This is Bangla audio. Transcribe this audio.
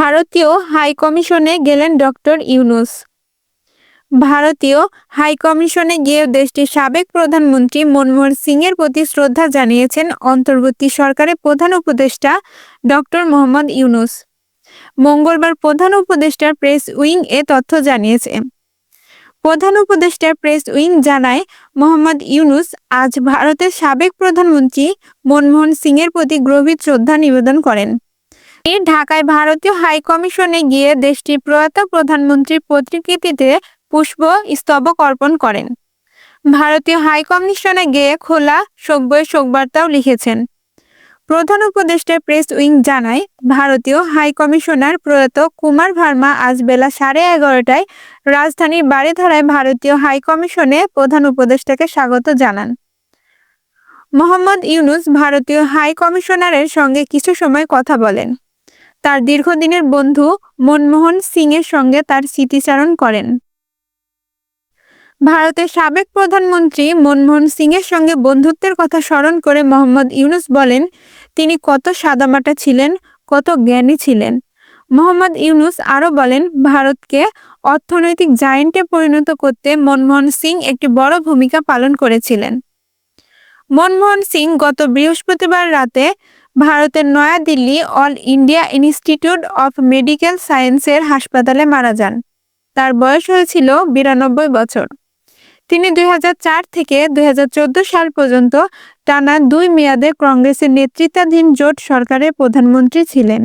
ভারতীয় হাই কমিশনে গেলেন ডক্টর ইউনুস। ভারতীয় হাই কমিশনে গিয়ে দেশটির সাবেক প্রধানমন্ত্রী মনমোহন সিংয়ের প্রতি শ্রদ্ধা জানিয়েছেন অন্তর্বর্তী সরকারের প্রধান উপদেষ্টা ডক্টর মোহাম্মদ ইউনুস। মঙ্গলবার প্রধান উপদেষ্টার প্রেস উইং এ তথ্য জানিয়েছে। প্রধান উপদেষ্টার প্রেস উইং জানায়, মোহাম্মদ ইউনুস আজ ভারতের সাবেক প্রধানমন্ত্রী মনমোহন সিংয়ের প্রতি গভীর শ্রদ্ধা নিবেদন করেন। ঢাকায় ভারতীয় হাই কমিশনে গিয়ে দেশটির প্রয়াত প্রধানমন্ত্রীর প্রতিকৃতিতে পুষ্প স্তবক অর্পণ করেন। ভারতীয় হাই কমিশনে গিয়ে খোলা বই শোকবার্তাও লিখেছেন। প্রধান উপদেষ্টা প্রেস উইং জানায়, ভারতীয় হাই কমিশনার প্রয়াত কুমার ভার্মা আজ বেলা সাড়ে এগারোটায় রাজধানীর বাড়িধারায় ভারতীয় হাই কমিশনে প্রধান উপদেষ্টাকে স্বাগত জানান। মোহাম্মদ ইউনুস ভারতীয় হাই কমিশনারের সঙ্গে কিছু সময় কথা বলেন। তার দীর্ঘদিনের বন্ধু মনমোহন সিংয়ের সঙ্গে তার স্মৃতিচারণ করেন। ভারতের সাবেক প্রধানমন্ত্রী মনমোহন সিংয়ের সঙ্গে বন্ধুত্বের কথা স্মরণ করে মোহাম্মদ ইউনুস বলেন, তিনি কত সাদামাটা ছিলেন, কত জ্ঞানী ছিলেন। মোহাম্মদ ইউনুস আরও বলেন, ভারতকে অর্থনৈতিক জায়েন্টে পরিণত করতে মনমোহন সিং একটি বড় ভূমিকা পালন করেছিলেন। মনমোহন সিং গত বৃহস্পতিবার রাতে ভারতের New Delhi All India Institute of Medical সায়েন্সের হাসপাতালে মারা যান। তার বয়স হয়েছিল বিরানব্বই বছর। তিনি দুই হাজার চার থেকে দুই হাজার চোদ্দ সাল পর্যন্ত টানা দুই মেয়াদে কংগ্রেসের নেতৃত্বাধীন জোট সরকারের প্রধানমন্ত্রী ছিলেন।